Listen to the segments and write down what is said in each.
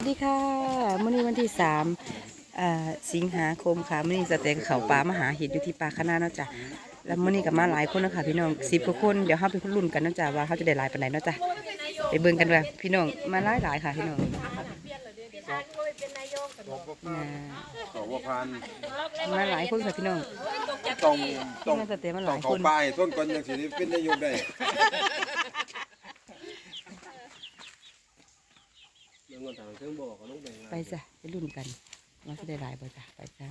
สวัสดีค่ะมื่อนี้วันที่สามอ่าสิงหาคมค่ะมื่อนี้สเต็กเขาปลามาหาเห็ดอยู่ที่ปลาคณะเนาะจ้ะแล้วมื่อนี้กับมาหลายคนนะคะพี่น้องสิบกว่าคนเดี๋ยวเขาไปรุ่นกันเนาะจ้ะว่าเขาจะได้หลายปานไหนเนาะจ้ะไปเบิ่งกันว่าพี่น้องมาหลายหลายๆค่ะพี่น้องอ่าสองพันมาหลายคนค่ะพี่น้องต้องที่ต้องมาสเต็กมาหต้อลางยเขาคนป้ายต้นก่อนยังสิได้เป็นนายกได้ ไปจ้ะไปรุ่นกันว่าจะได้หลายบ่จ้ะไปจ้า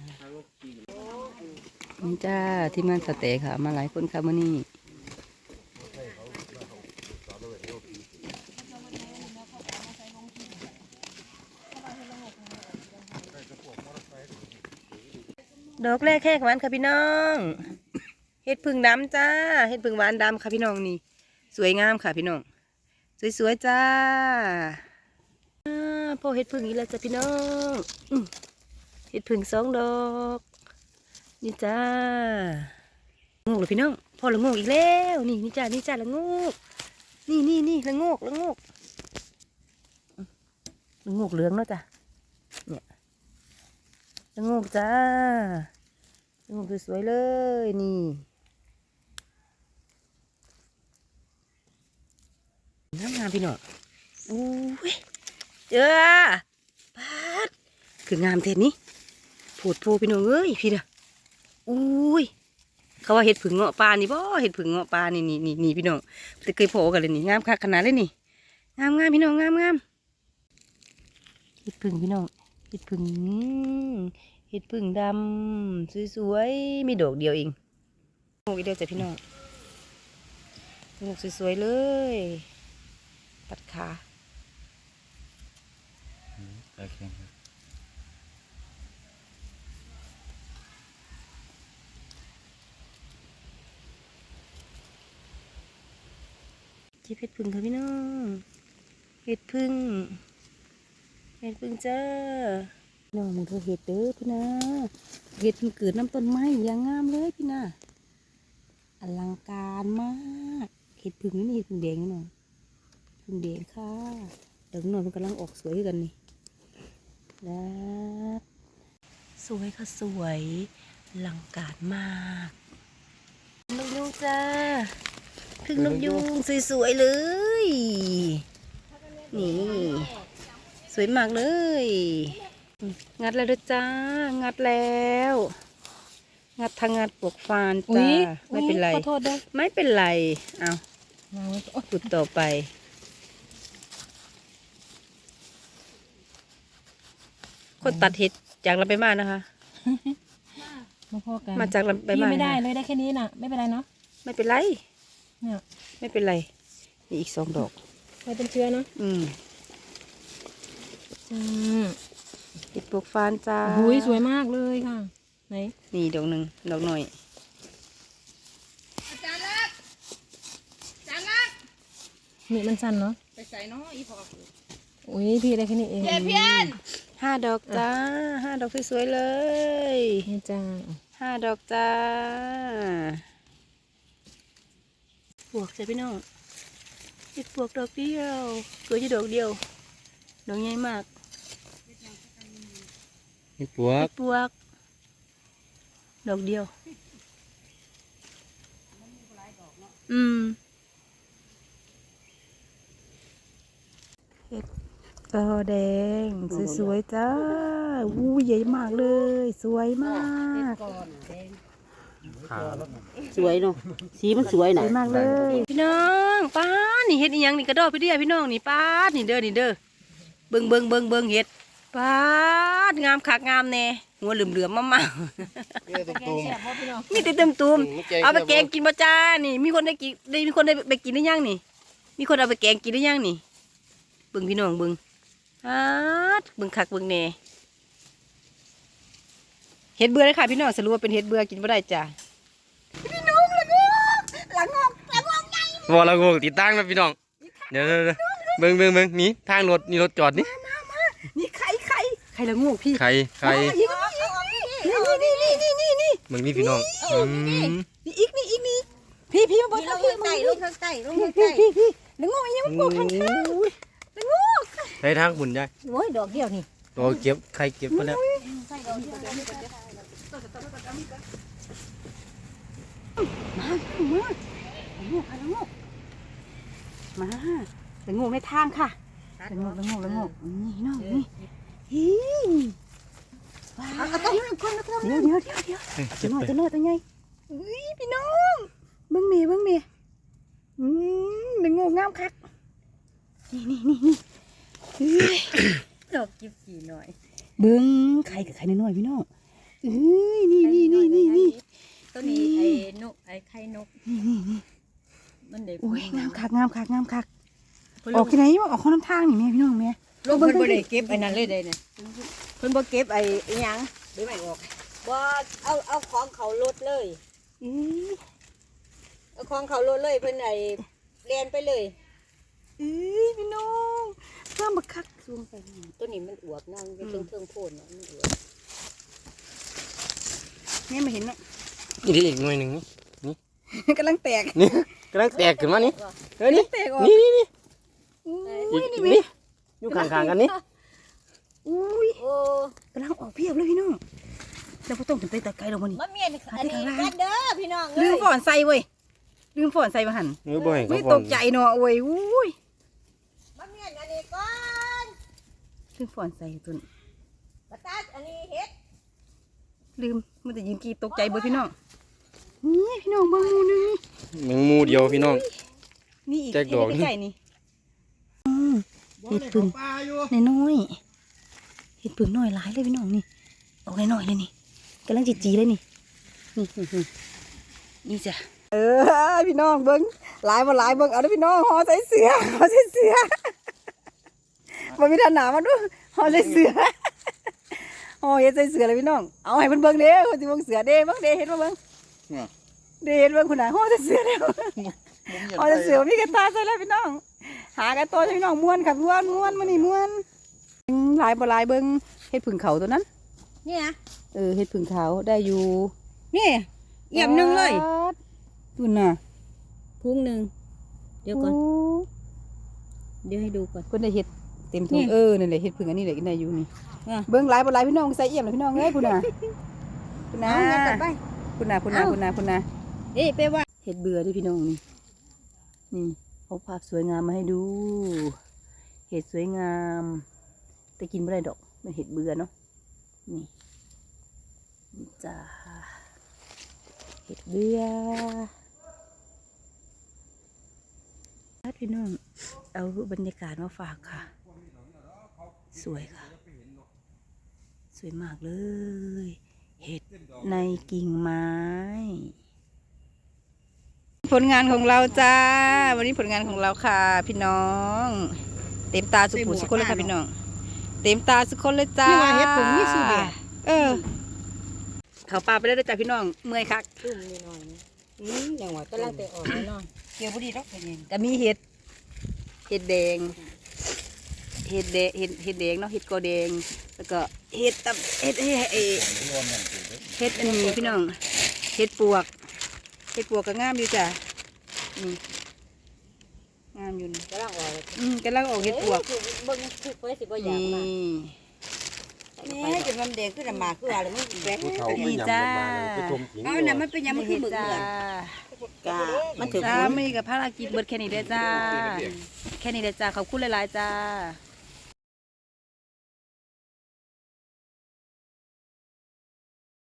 นี่จ้าที่มันสเต็กค่ะ มาหลายคนค่ะมื่อนี้ดอกแรกแค่หวานค่ะพี่น้องเห็ดพึ่งดำจ้าเห็ดพึ่งหวานดำค่ะพี่น้องนี่ สวยงามค่ะพี่น้อง สวยๆจ้า พอเห็ดพึ่งอีกแล้วจ้ะพี่น้องเห็ดพึ่งสองดอกนี่จ้างูกเลยพี่น้องพอละงูกอีกแล้วนี่นี่จ้านี่จ้าละงูกนี่นี่นี่ละงูกละงูกละงูกเหลืองเนาะจ้ะเนี่ยละงูกจ้าละงูกสวยเลยนี่งามงามพี่น้องอุ้ย เจ้าปาดคืองามเทนนี้โผดโพพี่น้องเอ้ยพี่เด้ออุ้ยเขาว่าเห็ดผึ่งเงาะปลานี่บ่เห็ดผึ่งเงาะปลานี่นี่นี่นี่พี่น้องแต่เคยโผล่กันเลยนี่งามคักขนาดเลยนี่งามงามพี่น้องงามงามเห็ดผึ่งพี่น้องเห็ดผึ่งเห็ดผึ่งดำสวยๆมีดอกเดียวเองโอ้ยเดียวจ้ะพี่น้องดอกสวยๆเลย ตัดขา เก็บเห็ดพึ่งค่ะพี่น้องเห็ดพึ่งเห็ดพึ่งจ้าน้องมึงเธอเห็ดเด้อพี่นาเห็ดพึ่งเกิดน้ำต้นไม้อย่างงามเลยพี่นาอลังการมากเห็ดพึ่งนี่เห็ดพึ่งแดงน้องพึ่งแดงค่ะเดี๋ยวน่อยมันกำลังออกสวยกันนี่ แล้วสวยค่ะสวยอลังการมากนกยูงจ้าพึ่งนกยูงสวยๆเลย นี่ สวยมากเลย งัดแล้วเด้อจ้า งัดแล้ว งัดทางงัดปลวกฟานจ้าไม่เป็นไรขอโทษด้วยไม่เป็นไร เอาวางไว้ก่อนขุดต่อไป คนตัดเห็ดจากลำไปมากนะคะ มาพอกันมาจากลำไปพี่มากไม่ได้นะคะเลยได้แค่นี้น่ะ ไม่เป็นไรเนาะไม่เป็นไร เนี่ยไม่เป็นไรนี่อีกสองดอกไม่เป็นเชื้อเนาะอืมจ้าเห็ดปลวกฟานจ้าหุยสวยมากเลยค่ะ ไหนนี่ดอกหนึ่งดอกหน่อยนี่มันสั้นเนาะไปใส่น้ออีพออุ้ยพี่ได้แค่นี้เอง เจ๊เพี้ยน ห้าดอกจ้าห้าดอกสวยๆเลยนี่จ้าห้าดอกจ้าปวกใช่พี่น้องเห็ดปวกดอกเดียวสวยอยู่ดอกเดียว ดอกใหญ่มากเฮ็ดปวเห็กดปวก ดอกเดียว อืมเห็ด กอแดง สวยๆจ้าวู้ใหญ่มากเลย สวยมาก สวยเนาะสีมันสวยสน่ะวยมากเลย พี่น้องป้าดนี่เห็ดอีหยังนี่กระดอกพี่เดียพี่น้องนี่ป้าดนี่เด้อนี่เด้อเบิ่งเบิ่งเบิ่งเบิ่งเห็ดป้าดงามคักงามแน่หัวเหลื่อมเหลือมๆมากๆมีแต่เต็มตูมเอาไปแกงกินบ่จ้านี่ มีคนได้กินได้มีคนได้ไปกินหรือยังนี่ มีคนเอาไปแกงกินหรือยังนี่เบิ่งพี่น้องเบิ่ง อาดเบิ่งคักเบิ่งแหน่เห็ดเบื่อเลยค่ะพี่น้องสรุปว่าเป็นเห็ดเบื่อกินบ่ได้จ้าวอละงงติดตั้งนะพี่น้อง เดี๋ยวเดี๋ยวเดี๋ยวเบิ่งเบิ่งเบิ่งนี่ทางรถนี่รถจอดนี่นี่ไข่ไข่ไข่ละงูพี่ใครใครอีกนี่นี่นี่นี่นี่นี่เบิ่งนี่พี่น้องอืมนี่อีกนี่อีกนี่พี่พี่มาบอกลทางงพี่ข้างใต้ลงข้างใต้ลงข้างพี่ใต้พี่พี่ละงูอีหยังมันโกงข้างข้างละงู ใช้ทางหุ่นยายโอ้ยดอกเดียวนี่ตัวเก็บใครเก็บมาแล้วมามางูค่ะงูมาเป็นงูในทางค่ะเป็นงูเป็นงูเป็นงูนี่น้องนี่ฮีว้าวเอาตัวนี้คนเอาตัวนี้เดี๋ยวเดี๋ยวเดี๋ยวเก็ตัวบน้อยไปตัวน้อยตัวใหญ่อุ้ยพี่น้องเบิ้งเมียเบิ้งเมียอืมเป็นงูงามคักนี่นี่นี่นี่เฮ้ย ดอกจิบจีหน่อย เบิ้งไข่กับไข่น้อยๆพี่น้องเอ้ยนี่นี่นี่นี่นี่ตัวนี้ไอ้นกไอ้ไข่นกนี่นี่นี่มันได้โอ้ยงามคักงามคักงามคักออกที่ไหนวะออกข้างน้ำทางนี่แม่พี่น้องแม่ลูกเพิ่นบ่ได้เก็บไอ้นั่นเลยได้เนี่ยเพิ่นบ่เก็บไอ้อิหยังหรือไม่ออกบ่เอาเอาของเขารถเลยอีเอาของเขารถเลยเพิ่นไอ้เรียนไปเลยอีพี่น้องงามบักคัก ซูมไปนี่ตัวนี้มันอวบนะมันเป็นเครื่องๆโพนเนาะมันอวบแม่ไม่เห็นเนาะนี่อีกหน่วยหนึ่งนี่กำลังแตกนี่กำลังแตกขึ้นมานี่เฮ้ยนี่แตกออกนี่นี่นี่อุ้อียกนี่อีกแม่นี่อยู่ข้างๆกันนี่อุ้ยโอ้กำลังออกเพียบเลยพี่น้องเราก็ต้องถึงไปตะไกลลงมานี่มันมีอันนี้อันนี้กันเด้อพี่น้องลืเอ้มยฝอนใส่เว้ยลืมฝอนใส่มาหันเออบ่ให้อุ้เขายฟัตงกใจเนาะโอ้ยอุ้ยมันมีอันนี้ก่อน ลืมฝอนใส่ตุนบัดตาอันนี้เฮ็ด ลืมมันจะยิงกีตกใจเบิดพี่น้องนี่พี่น้องเบางมูหนึงแมงมูเดียวพี่น้อง นี่อีกแจกดอกเห็นใกล้ๆนี่อืมเห็ดพึ่งปลาอยู่น้อยๆเห็ดพึ่งน้อยหลายเลยพี่น้องนี่ออกน้อยๆเลยนี่กำลังจีจีๆเลยนี่นี่นี่นี่จ้ะเออพี่น้องเบิ้งหลายมาหลายเบิ้งเอาเด้อพี่น้องห่อใส่เสือห่อใส่เสือ มันมีทานหนามาด้วยห่อใส่เสือห่อเห็ดใส่เสือเลยพี่น้อง เอาให้มันเบิ้งเด้อคนที่เบิ้งเสือเด้เบิ้งเด้เห็นมาเบิ้งเด้เห็นเบิ้งคุณน่ะห่อใส่เสือเด้อเอาแต่เสือมีกระตาใส่แล้วพี่น้อง หากันตัวให้พี่น้องม้วนค่ะม้วนม้วนมานี่ม้วนอืมหลายบ่หลายเบิ่งเฮ็ดผึ่งเขาตัวนั้นนี่นะเออเฮ็ดผึ่งเขาได้อยู่ นี่เอี่ยมหนึงเลยคุณน่ะพุงหนึงเดี๋ยวก่อนโเดี๋ยวให้ดูก่อนเพิ่นได้เฮ็ด เต็มถุนี่งเออนั่นแหละเฮ็ดผึ่งอันนี้แหละกินได้อยู่นี่อะเบิ่งหลายบ่หลายพี่น้องใส่เอี่ยมเลยพี่น้องเอ้ยคุณน่ะคุณน่ะเอาเงินกลับไปคุณน่ะคุณน่ะเอาคุณน่ะคุณน่ะเอ้ยไปว่าเฮ็ดเบื่อเด้วยพี่น้องนี่นี่เอาภาพสวยงามมาให้ดูเห็ดสวยงาม แต่กินไม่ได้ดอกมันเห็ดเบื่อเนาะนี่นี่จ้าเห็ดเบื่อพี่น้องเอาบรรยากาศมาฝากค่ะ สวยค่ะ สวยมากเลย เห็ดในกิ่งไม้ ผลงานของเราจ้า วันนี้ผลงานของเราค่ะ พี่น้อง เต็มตาสุขุสุคนเลยค่ะพี่น้อง เต็มตาสุคนเลยจ้านี่ว่าเฮ็ดผงนี่สุดเดียวเออเขาปลาไปได้วจ้าพี่น้อง เมื่อยคักตุ่มนิดหน่อยนะอืมอย่างว่ากำลังแต่ออกแล้วเนาะเกี่ยวบ่ดีดอกเป็นยังก็มีเห็ด เห็ดแดง เห็ดแดงเห็ดเห็ดแดงเนาะเห็ดกอแดง แล้วก็เห็ดตับเห็ดเห็ดเห็ดเห็ดอันนี้พี่น้องเห็ดปวกเห็ดปวกก็งามอยู่จ้ะนี่งามอยู่นี่กำลังออกอืมกำลังออกเห็ดปวกเอ้ยเบิ่งคือเพิ่นสิบ่อยากนี่มานี่จนมันแดงขึ้นน้ำหมากคืออะไรมันแปลกผู้เฒ่าไปนี่ยำจ้ากันมาเลยไปต้มขิงเอาน่ะมันเป็นหยังมันคือหมึกจ้าเหมือนกามันถือจ้าฝนมีกับภารกิจเบิดแค่นี้เด้อจ้า แค่นี้เด้อจ้าขอบคุณหลายๆจ้า